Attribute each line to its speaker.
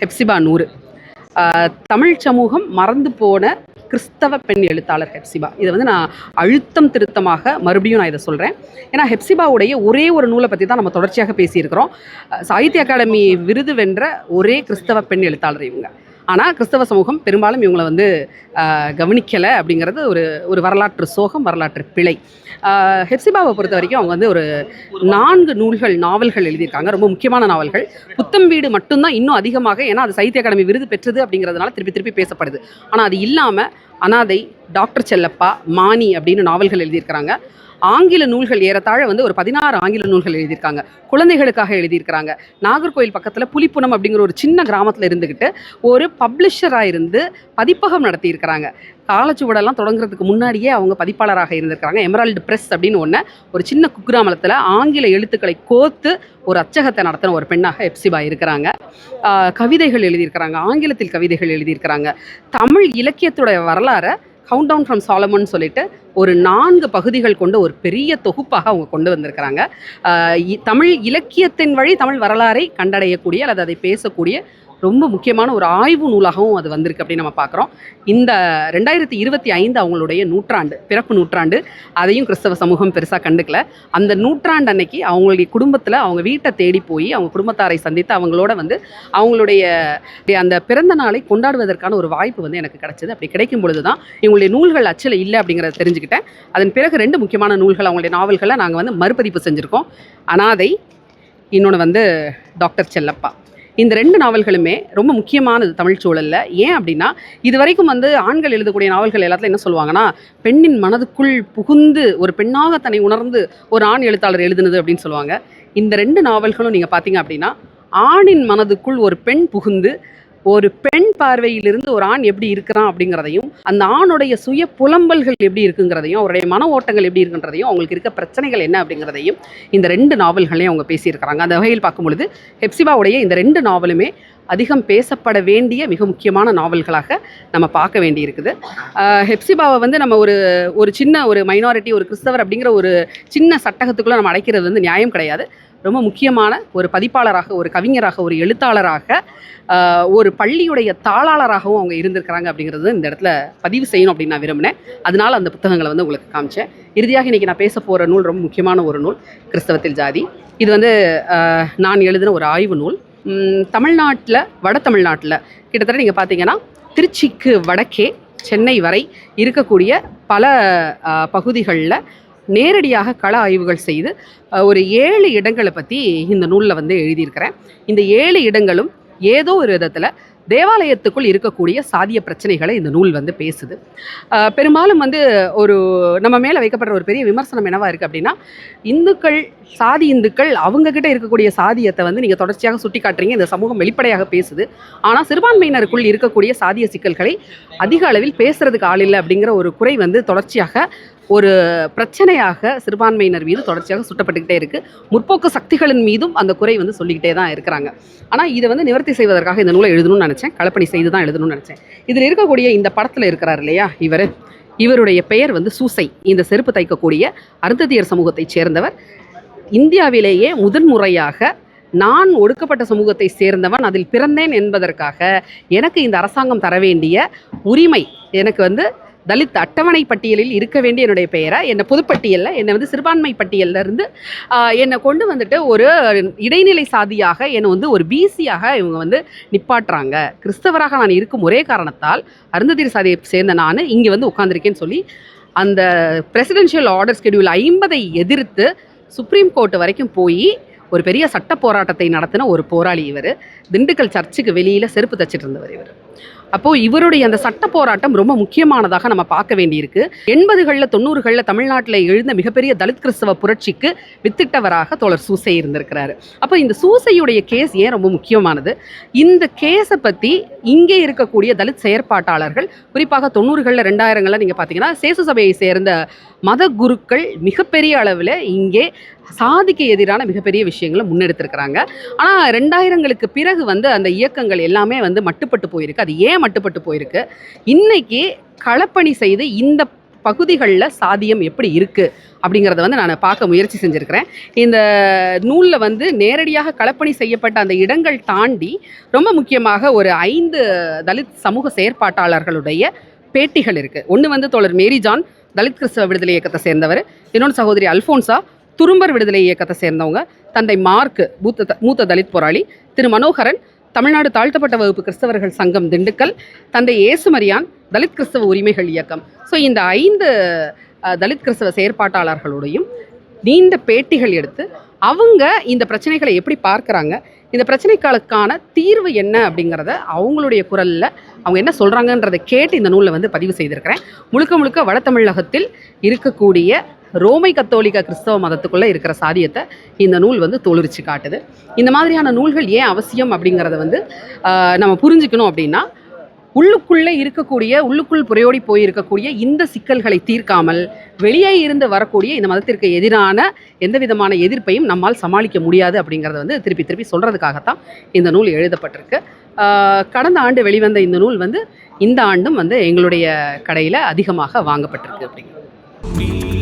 Speaker 1: ஹெப்சிபா நூறு. தமிழ் சமூகம் மறந்து போன கிறிஸ்தவ பெண் எழுத்தாளர் ஹெப்சிபா. இதை வந்து நான் அழுத்தம் திருத்தமாக மறுபடியும் நான் இதை சொல்கிறேன் ஏன்னா ஹெப்சிபாவுடைய ஒரே ஒரு நூலை பற்றி தான் நம்ம தொடர்ச்சியாக பேசியிருக்கிறோம். சாகித்ய அகாடமி விருது வென்ற ஒரே கிறிஸ்தவ பெண் எழுத்தாளர் இவங்க. ஆனால் கிறிஸ்தவ சமூகம் பெரும்பாலும் இவங்களை வந்து கவனிக்கலை அப்படிங்கிறது ஒரு ஒரு வரலாற்று சோகம் வரலாற்று பிழை. ஹெப்சிபாவை பொறுத்த வரைக்கும் அவங்க வந்து ஒரு நான்கு நூல்கள் நாவல்கள் எழுதியிருக்காங்க. ரொம்ப முக்கியமான நாவல்கள். புத்தம் வீடு மட்டும்தான் இன்னும் அதிகமாக ஏன்னா அது சைத்திய அகாடமி விருது பெற்றது அப்படிங்கிறதுனால திருப்பி திருப்பி பேசப்படுது. ஆனால் அது இல்லாமல் அனாதை டாக்டர் செல்லப்பா மானி அப்படின்னு நாவல்கள் எழுதியிருக்கிறாங்க. ஆங்கில நூல்கள் ஏறத்தாழ வந்து ஒரு பதினாறு ஆங்கில நூல்கள் எழுதியிருக்காங்க. குழந்தைகளுக்காக எழுதியிருக்கிறாங்க. நாகர்கோயில் பக்கத்தில் புலிப்புனம் அப்படிங்கிற ஒரு சின்ன கிராமத்தில் இருந்துக்கிட்டு ஒரு பப்ளிஷராக இருந்து பதிப்பகம் நடத்தியிருக்கிறாங்க. காலச்சுவடெல்லாம் தொடங்குறதுக்கு முன்னாடியே அவங்க பதிப்பாளராக இருந்திருக்காங்க எமரால்டு பிரஸ் அப்படின்னு ஒன்று ஒரு சின்ன குக்கிராமலத்தில் ஆங்கில எழுத்துக்களை கோத்து ஒரு அச்சகத்தை நடத்தின ஒரு பெண்ணாக எப்சிபா இருக்கிறாங்க. கவிதைகள் எழுதியிருக்கிறாங்க. ஆங்கிலத்தில் கவிதைகள் எழுதியிருக்கிறாங்க. தமிழ் இலக்கியத்துடைய வரலாறை கவுண்ட் டவுன் ஃப்ரம் சாலமன் சொல்லிட்டு ஒரு நான்கு பகுதிகள் கொண்ட ஒரு பெரிய தொகுப்பாக அவங்க கொண்டு வந்திருக்கிறாங்க. தமிழ் இலக்கியத்தின் வழி தமிழ் வரலாறை கண்டடையக்கூடிய அல்லது அதை பேசக்கூடிய ரொம்ப முக்கியமான ஒரு ஆய்வு நூலாகவும் அது வந்திருக்கு அப்படின்னு நம்ம பார்க்குறோம். இந்த ரெண்டாயிரத்தி இருபத்தி ஐந்து அவங்களுடைய நூற்றாண்டு பிறப்பு நூற்றாண்டு அதையும் கிறிஸ்தவ சமூகம் பெருசாக கண்டுக்கல. அந்த நூற்றாண்டு அன்னைக்கு அவங்களுடைய குடும்பத்தில் அவங்க வீட்டை தேடி போய் அவங்க குடும்பத்தாரை சந்தித்து அவங்களோட வந்து அவங்களுடைய அந்த பிறந்த நாளை கொண்டாடுவதற்கான ஒரு வாய்ப்பு வந்து எனக்கு கிடச்சிது. அப்படி கிடைக்கும் பொழுது தான் இவங்களுடைய நூல்கள் அச்சில் இல்லை அப்படிங்கிறத தெரிஞ்சுக்கிட்டேன். அதன் பிறகு ரெண்டு முக்கியமான நூல்கள் அவங்களுடைய நாவல்களை நாங்கள் வந்து மறுபதிப்பு செஞ்சுருக்கோம். அனாதை இன்னொன்று வந்து டாக்டர் செல்லப்பா. இந்த ரெண்டு நாவல்களுமே ரொம்ப முக்கியமானது தமிழ் சூழலில். ஏன் அப்படின்னா இது வரைக்கும் வந்து ஆண்கள் எழுதக்கூடிய நாவல்கள் எல்லாத்துல என்ன சொல்லுவாங்கன்னா பெண்ணின் மனதுக்குள் புகுந்து ஒரு பெண்ணாக தன்னை உணர்ந்து ஒரு ஆண் எழுத்தாளர் எழுதுனது அப்படின்னு சொல்லுவாங்க. இந்த ரெண்டு நாவல்களும் நீங்கள் பார்த்தீங்க அப்படின்னா ஆணின் மனதுக்குள் ஒரு பெண் புகுந்து ஒரு பெண் பார்வையிலிருந்து ஒரு ஆண் எப்படி இருக்கிறான் அப்படிங்கிறதையும் அந்த ஆணுடைய சுய புலம்பல்கள் எப்படி இருக்குங்கிறதையும் அவருடைய மன ஓட்டங்கள் எப்படி இருக்குன்றதையும் அவங்களுக்கு இருக்க பிரச்சனைகள் என்ன அப்படிங்கிறதையும் இந்த ரெண்டு நாவல்களையும் அவங்க பேசியிருக்கிறாங்க. அந்த வகையில் பார்க்கும் பொழுது ஹெப்சிபாவுடைய இந்த ரெண்டு நாவலுமே அதிகம் பேசப்பட வேண்டிய மிக முக்கியமான நாவல்களாக நம்ம பார்க்க வேண்டியிருக்குது. ஹெப்சிபாவை வந்து நம்ம ஒரு ஒரு சின்ன ஒரு மைனாரிட்டி ஒரு கிறிஸ்தவர் அப்படிங்கிற ஒரு சின்ன சட்டகத்துக்குள்ளே நம்ம அடைக்கிறது வந்து நியாயம் கிடையாது. ரொம்ப முக்கியமான ஒரு பதிப்பாளராக ஒரு கவிஞராக ஒரு எழுத்தாளராக ஒரு பள்ளியுடைய தாளாளராகவும் அவங்க இருந்திருக்கிறாங்க அப்படிங்கிறது இந்த இடத்துல பதிவு செய்யணும் அப்படின்னு நான் விரும்பினேன். அதனால் அந்த புத்தகங்களை வந்து உங்களுக்கு காமிச்சேன். இறுதியாக இன்றைக்கி நான் பேச போகிற நூல் ரொம்ப முக்கியமான ஒரு நூல் கிறிஸ்தவத்தில் ஜாதி. இது வந்து நான் எழுதின ஒரு ஆய்வு நூல். தமிழ்நாட்டில் வட தமிழ்நாட்டில் கிட்டத்தட்ட நீங்கள் பார்த்தீங்கன்னா திருச்சிக்கு வடக்கே சென்னை வரை இருக்கக்கூடிய பல பகுதிகளில் நேரடியாக கள ஆய்வுகள் செய்து ஒரு ஏழு இடங்களை பற்றி இந்த நூலில் வந்து எழுதியிருக்கிறேன். இந்த ஏழு இடங்களும் ஏதோ ஒரு விதத்தில் தேவாலயத்துக்குள் இருக்கக்கூடிய சாதிய பிரச்சனைகளை இந்த நூல் வந்து பேசுது. பெரும்பாலும் வந்து ஒரு நம்ம மேலே வைக்கப்படுற ஒரு பெரிய விமர்சனம் என்னவாக இருக்குது அப்படின்னா இந்துக்கள் சாதி இந்துக்கள் அவங்கக்கிட்ட இருக்கக்கூடிய சாதியத்தை வந்து நீங்கள் தொடர்ச்சியாக சுட்டி காட்டுறீங்க இந்த சமூகம் வெளிப்படையாக பேசுது. ஆனால் சிறுபான்மையினருக்குள் இருக்கக்கூடிய சாதிய சிக்கல்களை அதிக அளவில் பேசுறதுக்கு ஆள் இல்லை அப்படிங்கிற ஒரு குறை வந்து தொடர்ச்சியாக ஒரு பிரச்சனையாக சிறுபான்மையினர் மீது தொடர்ச்சியாக சுட்டப்பட்டுக்கிட்டே இருக்குது முற்போக்கு சக்திகளின் மீதும் அந்த குறை வந்து சொல்லிக்கிட்டே தான் இருக்கிறாங்க. ஆனால் இதை வந்து நிவர்த்தி செய்வதற்காக இந்த நூலை எழுதணும்னு நினச்சேன். கலப்பணி செய்து தான் எழுதணும்னு நினச்சேன். இதில் இருக்கக்கூடிய இந்த படத்தில் இருக்கிறார் இல்லையா இவர்? இவருடைய பெயர் வந்து சூசை. இந்த செருப்பு தைக்கக்கூடிய அருந்ததியர் சமூகத்தைச் சேர்ந்தவர். இந்தியாவிலேயே முதன்முறையாக நான் ஒடுக்கப்பட்ட சமூகத்தை சேர்ந்தவன் அதில் பிறந்தேன் என்பதற்காக எனக்கு இந்த அரசாங்கம் தர வேண்டிய உரிமை எனக்கு வந்து தலித் அட்டவணை பட்டியலில் இருக்க வேண்டிய என்னுடைய பெயரை என்னை பொதுப்பட்டியலில் என்னை வந்து சிறுபான்மை பட்டியல்ல இருந்து என்னை கொண்டு வந்துட்டு ஒரு இடைநிலை சாதியாக என்னை வந்து ஒரு பிசியாக இவங்க வந்து நிப்பாட்டுறாங்க. கிறிஸ்தவராக நான் இருக்கும் ஒரே காரணத்தால் அருந்ததிர் சாதியை சேர்ந்த நான் இங்கே வந்து உட்காந்துருக்கேன்னு சொல்லி அந்த பிரசிடென்ஷியல் ஆர்டர் ஸ்கெடியூல் ஐம்பதை எதிர்த்து சுப்ரீம் கோர்ட் வரைக்கும் போய் ஒரு பெரிய சட்ட போராட்டத்தை நடத்தின ஒரு போராளி இவர். திண்டுக்கல் சர்ச்சுக்கு வெளியில் செருப்பு தச்சிட்டு இருந்தவர் இவர். அப்போது இவருடைய அந்த சட்ட போராட்டம் ரொம்ப முக்கியமானதாக நம்ம பார்க்க வேண்டியிருக்கு. எண்பதுகளில் தொண்ணூறுகளில் தமிழ்நாட்டில் எழுந்த மிகப்பெரிய தலித் கிறிஸ்தவ புரட்சிக்கு வித்திட்டவராக தோழர் சூசை இருந்திருக்கிறாரு. அப்போ இந்த சூசையுடைய கேஸ் ஏன் ரொம்ப முக்கியமானது? இந்த கேஸை பற்றி இங்கே இருக்கக்கூடிய தலித் செயற்பாட்டாளர்கள் குறிப்பாக தொண்ணூறுகளில் ரெண்டாயிரங்களில் நீங்கள் பார்த்தீங்கன்னா சேசு சபையை சேர்ந்த மத குருக்கள் மிகப்பெரிய அளவில் இங்கே சாதிக்கு எதிரான மிகப்பெரிய விஷயங்களை முன்னெடுத்திருக்கிறாங்க. ஆனால் ரெண்டாயிரங்களுக்கு பிறகு வந்து அந்த இயக்கங்கள் எல்லாமே வந்து மட்டுப்பட்டு போயிருக்கு. அது ஏன் மட்டுப்பட்டு போயிருக்கு. இன்னைக்கு களப்பணி செய்து இந்த பகுதிகளில் சாதியம் எப்படி இருக்குது அப்படிங்கிறத வந்து நான் பார்க்க முயற்சி செஞ்சுருக்கிறேன். இந்த நூலில் வந்து நேரடியாக களப்பணி செய்யப்பட்ட அந்த இடங்கள் தாண்டி ரொம்ப முக்கியமாக ஒரு ஐந்து தலித் சமூக செயற்பாட்டாளர்களுடைய பேட்டிகள் இருக்குது ஒன்று வந்து தோழர் மேரி ஜான் தலித் கிறிஸ்தவ விடுதலை இயக்கத்தை சேர்ந்தவர். இன்னொன்று சகோதரி அல்ஃபோன்சா துரும்பர் விடுதலை இயக்கத்தை சேர்ந்தவங்க. தந்தை மார்க் மூத்த மூத்த தலித் போராளி. திரு மனோகரன் தமிழ்நாடு தாழ்த்தப்பட்ட வகுப்பு கிறிஸ்தவர்கள் சங்கம் திண்டுக்கல் தந்தை ஏசுமரியான் தலித் கிறிஸ்தவ உரிமைகள் இயக்கம். ஸோ இந்த ஐந்து தலித் கிறிஸ்தவ செயற்பாட்டாளர்களுடையும் நீண்ட பேட்டிகள் எடுத்து அவங்க இந்த பிரச்சனைகளை எப்படி பார்க்குறாங்க? இந்த பிரச்சனைகளுக்கான தீர்வு என்ன அப்படிங்கிறத அவங்களுடைய குரலில் அவங்க என்ன சொல்கிறாங்கன்றதை கேட்டு இந்த நூலில் வந்து பதிவு செய்திருக்கிறேன். முழுக்க முழுக்க வட தமிழகத்தில் இருக்கக்கூடிய ரோமை கத்தோலிக்க கிறிஸ்தவ மதத்துக்குள்ளே இருக்கிற சாதியத்தை இந்த நூல் வந்து தோலுரிச்சு காட்டுது. இந்த மாதிரியான நூல்கள் ஏன் அவசியம் அப்படிங்கிறத வந்து நம்ம புரிஞ்சுக்கணும் அப்படின்னா உள்ளுக்குள்ளே இருக்கக்கூடிய உள்ளுக்குள் புரையோடி போயிருக்கக்கூடிய இந்த சிக்கல்களை தீர்க்காமல் வெளியே இருந்து வரக்கூடிய இந்த மதத்திற்கு எதிரான எந்த விதமான எதிர்ப்பையும் நம்மால் சமாளிக்க முடியாது அப்படிங்கிறத வந்து திருப்பி திருப்பி சொல்கிறதுக்காகத்தான் இந்த நூல் எழுதப்பட்டிருக்கு. கடந்த ஆண்டு வெளிவந்த இந்த நூல் வந்து இந்த ஆண்டும் வந்து எங்களுடைய கடையில் அதிகமாக வாங்கப்பட்டிருக்கு அப்படிங்கிறது